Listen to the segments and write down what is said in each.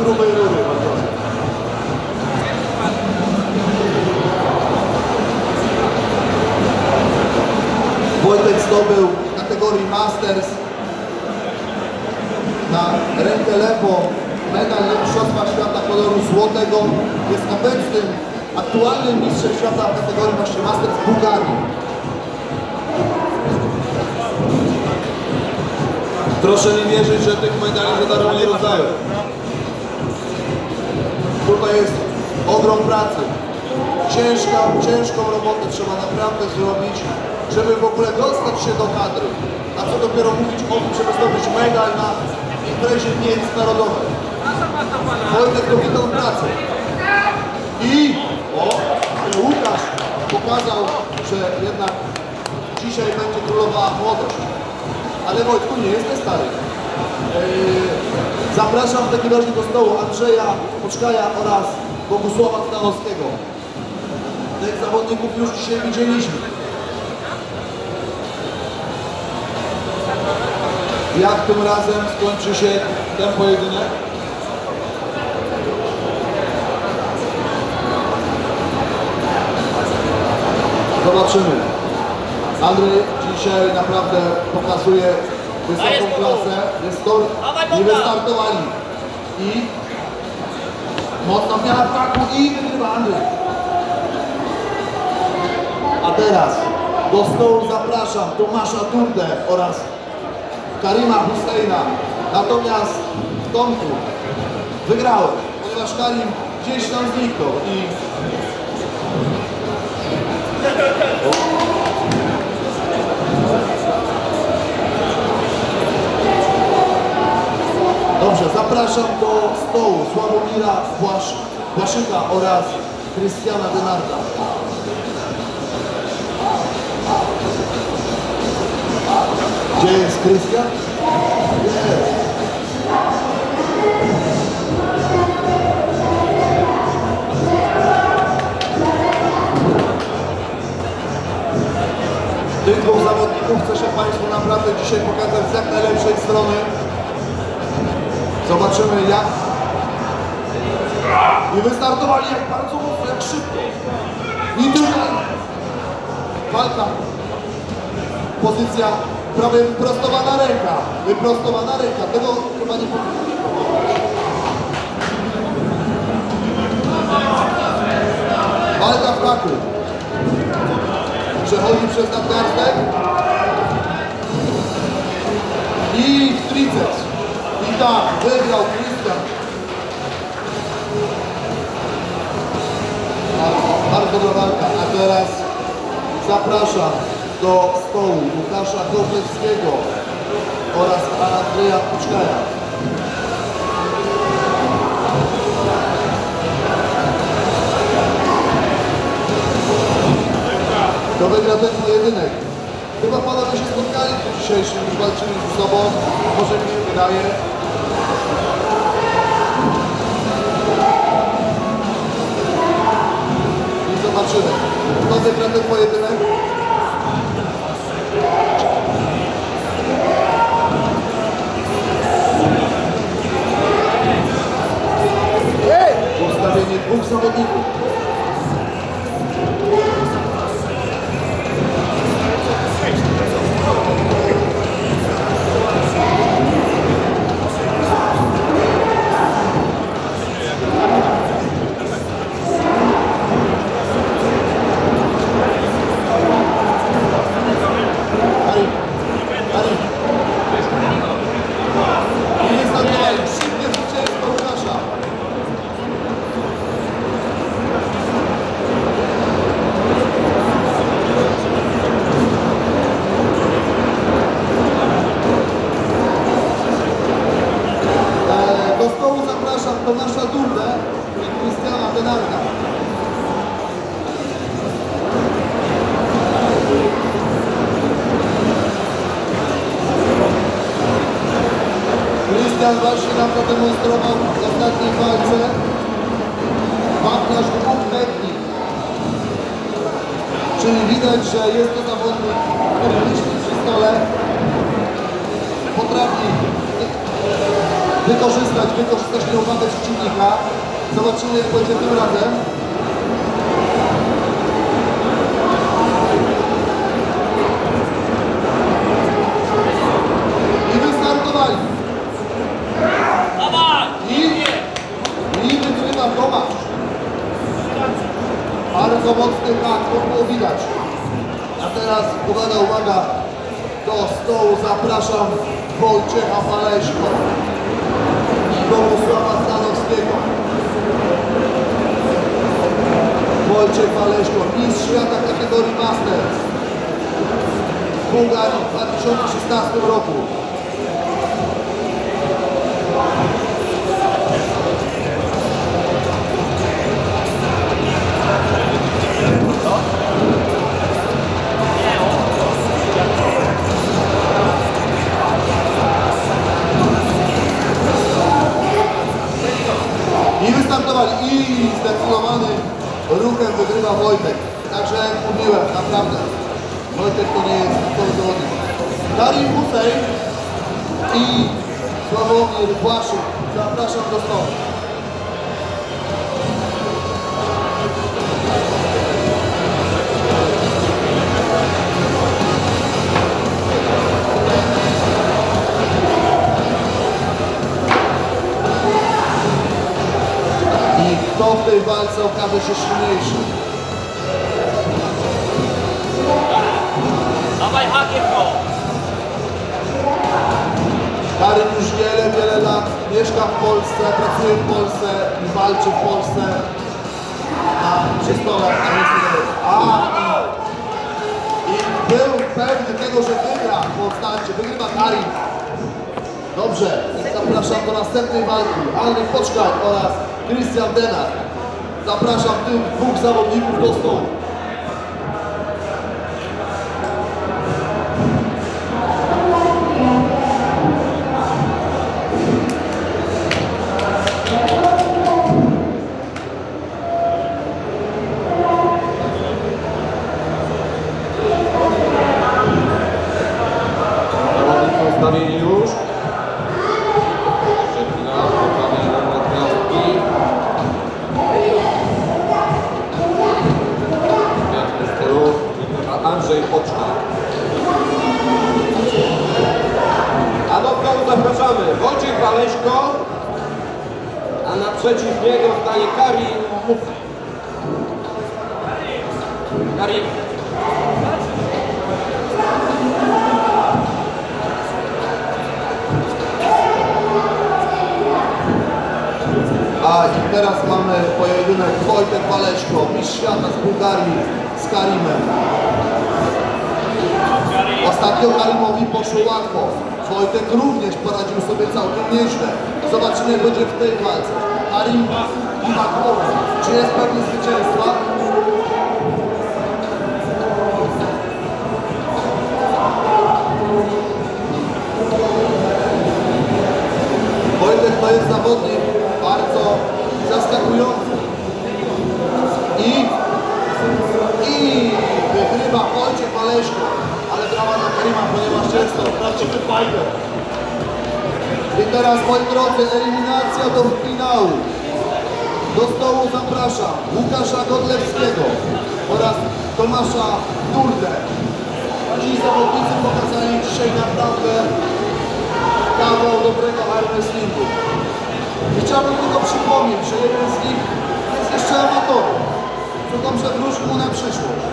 grubej rury. Wojtek zdobył w kategorii Masters na rękę lewą medal Mistrzostwa Świata koloru złotego. Jest obecnym, aktualnym mistrzem świata w kategorii właśnie Masters w Bułgarii. Proszę mi wierzyć, że tych medali za darmo nie. Pracy. Ciężka, ciężką robotę trzeba naprawdę zrobić, żeby w ogóle dostać się do kadry. A co dopiero mówić o tym, żeby zdobyć medal na imprezie międzynarodowej. Wojtek tę pracę. I o, Łukasz pokazał, że jednak dzisiaj będzie królowała młodość. Ale Wojtku nie jesteś stary. Yy, Zapraszam razie do stołu Andrzeja Poczkaja oraz Bogusława Stanowskiego. Tych zawodników już dzisiaj widzieliśmy. Jak tym razem skończy się ten pojedynek? Zobaczymy. Andrzej dzisiaj naprawdę pokazuje wysoką klasę. Jest to nie wystartowali. I mocna miała faku i wygrywa Andrzej. A teraz do stołu zapraszam Tomasza Turdę oraz Karima Husseina. Natomiast Tomku wygrałeś, ponieważ Karim gdzieś tam zniknął i zapraszam do stołu Sławomira Błasz, Błaszyka oraz Krystiana Denarda. Gdzie jest Krystian? Jest. Tych dwóch zawodników chcę Państwu naprawdę dzisiaj pokazać z jak najlepszej strony. Zobaczymy jak i wystartowali jak bardzo mocno, jak szybko. I tutaj walka. Pozycja prawie wyprostowana ręka. Wyprostowana ręka. Tego chyba nie powinno. Walka w taku. Przechodzi przez nadgarstek. I w triceps. Tak, wygrał Krystian. Bardzo dobra walka. A teraz zapraszam do stołu Łukasza Koplewskiego oraz Andrzeja Puczkaja. Kto wygra ten pojedynek? Chyba panowie się spotkali w dzisiejszym, już walczyli ze sobą, może mi się wydaje. I zobaczymy. Kto wygra ten Krystian właśnie nam zademonstrował w ostatniej walce dwóch technik. Czyli widać, że jest to zawodnik, który myśli przy stole, potrafi wykorzystać, wykorzystać nieuwagę przeciwnika. Zobaczymy jak będzie tym razem. I wystartowali. I, i wygrywa Tomasz. Bardzo mocny hak, to było widać. A teraz, uwaga, uwaga, do stołu zapraszam Wojciecha Faleśko i Bogusława Stanowskiego. Wojciech Faleśko, mistrz świata kategorii Masters w Bułgarii w 2016 roku. Kto w tej walce okaże się silniejszy? Dawaj hakiem go! Karin już wiele, wiele lat mieszka w Polsce, pracuje w Polsce i walczy w Polsce. A przy stole, a nie. A był pewny tego, że wygra po starcie. Wygrywa Karin. Dobrze, zapraszam do następnej walki. Andrzej Poczkaj oraz Christian Denat. Zapraszam tych dwóch zawodników do stołu. A i teraz mamy pojedynek Wojtek Waleśko, mistrz świata z Bułgarii z Karimem. Ostatnio Karimowi poszło łatwo. Wojtek również poradził sobie całkiem nieźle. Zobaczymy jak będzie w tej walce. Karim i Makowa. Czy jest pewny zwycięstwa? Drodzy, eliminacja do finału. Do stołu zapraszam Łukasza Godlewskiego oraz Tomasza Durdę. Ci zawodnicy pokazali dzisiaj naprawdę kawał dobrego wrestlingu. I chciałbym tylko przypomnieć, że jeden z nich jest jeszcze amatorem, co dobrze wróży mu na przyszłość.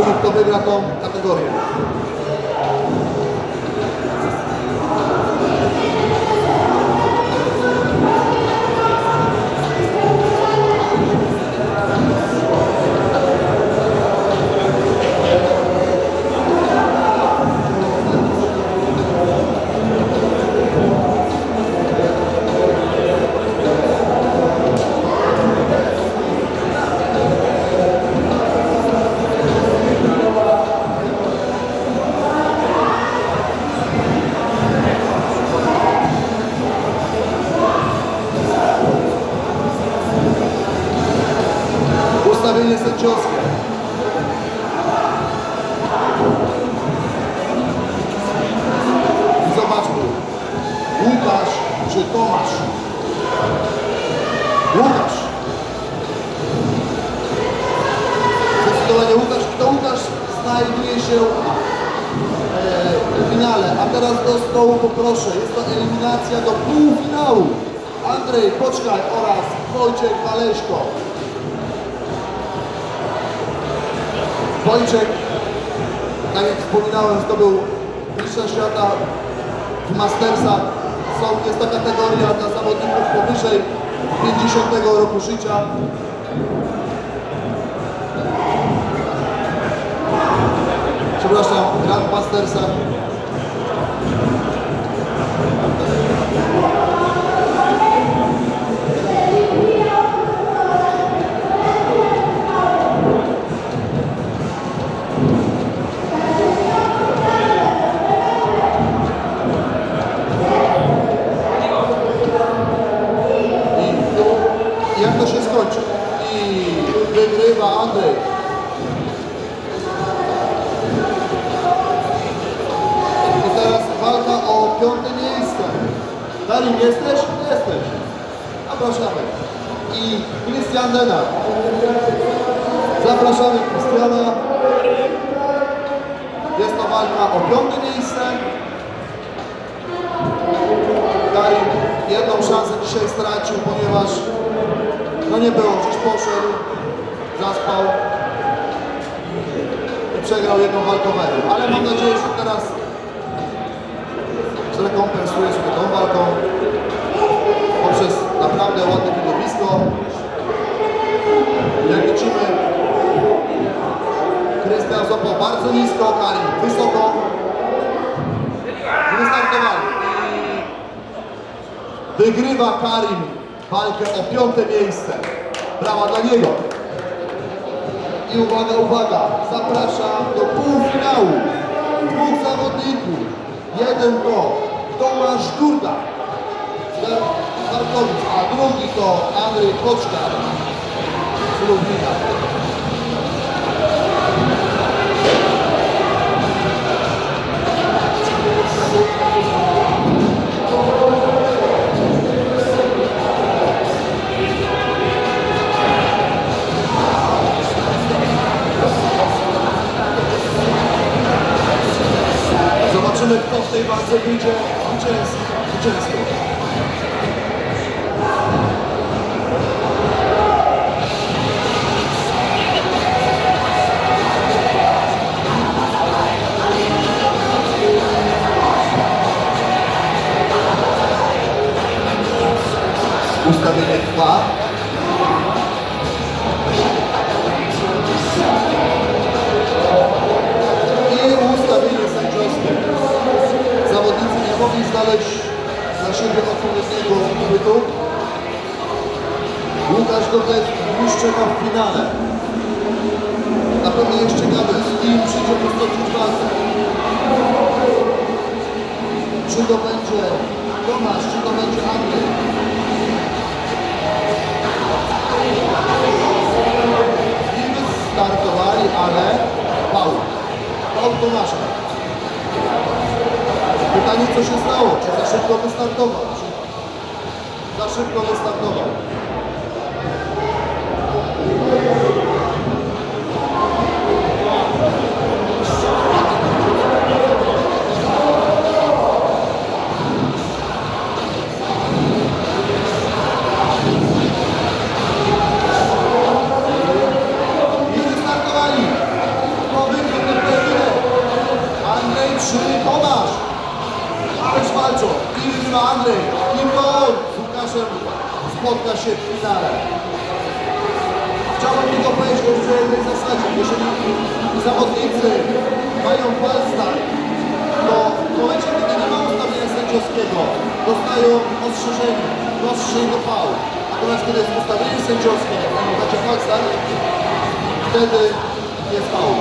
Kto wygra tą kategorię. Półfinału. Andrzej Poczkaj oraz Wojciech Waleśko. Wojciech, tak jak wspominałem, zdobył mistrza świata w Mastersach. Są, jest to kategoria dla zawodników powyżej 50 roku życia. Przepraszam, Grand Mastersa. I I Christian Denner. Zapraszamy Christiana. Jest to walka o piąte miejsce. Darin jedną szansę dzisiaj stracił, ponieważ no nie było, gdzieś poszedł, zaspał i przegrał jedną walką meczu. Ale mam nadzieję, że teraz zrekompensuje sobie tą walką poprzez naprawdę ładne widowisko. Jak widzimy, Krystian złapał bardzo nisko, Karin wysoko. Wystartowali. Wygrywa Karim walkę o piąte miejsce. Brawa dla niego. I uwaga, uwaga, zapraszam do półfinału. Dwóch zawodników. Jeden to Tomasz Durda Tarkovič a druhý to Andrej Kočkar. Slubina. Sędziowskiego, dostają ostrzeżenie, do fału. Natomiast kiedy jest ustawienie sędziowskie, jak macie palstar, wtedy jest faul.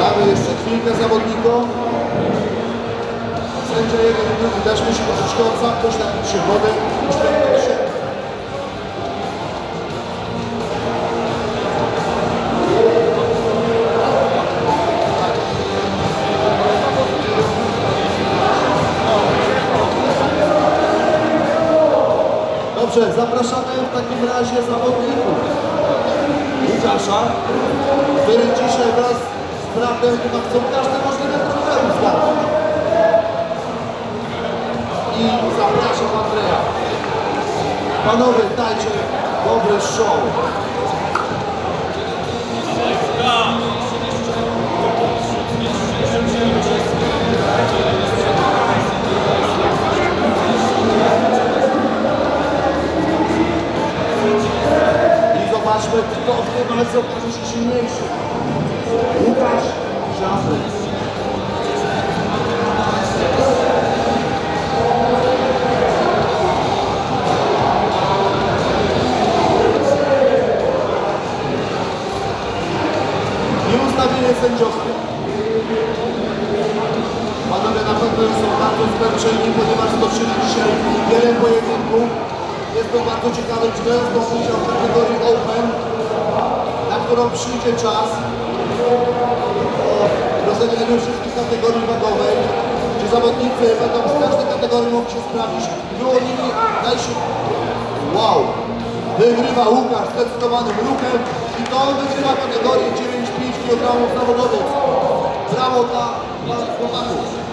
Damy jeszcze chwilkę zawodnikom. sędzia jeden też musi troszeczkę odsapnąć na się Dobrze, zapraszamy w takim razie zawodników. Łukasza, który dzisiaj wraz z prawdą chyba chcą każdy możliwy problem zgarnąć. I zapraszam Andrzeja. Panowie, dajcie dobry show. Okaże się silniejszy. Łukasz Żabry. I ustawienie sędziowskie. Panowie na pewno są bardzo zmęczeni, ponieważ stoczyli dzisiaj wiele pojedynków. Jest to bardzo ciekawe, czy jest to udział w kategorii Open, którą przyjdzie czas rozegraniu wszystkich kategorii wagowej, gdzie zawodnicy będą z każdej kategorii mogli się sprawdzić. Wyłonili, daj się... Wow! Wygrywa Łukasz zdecydowanym ruchem i to wygrywa kategorię 9,5 kg zawodowiec. Brawo dla chłopaków.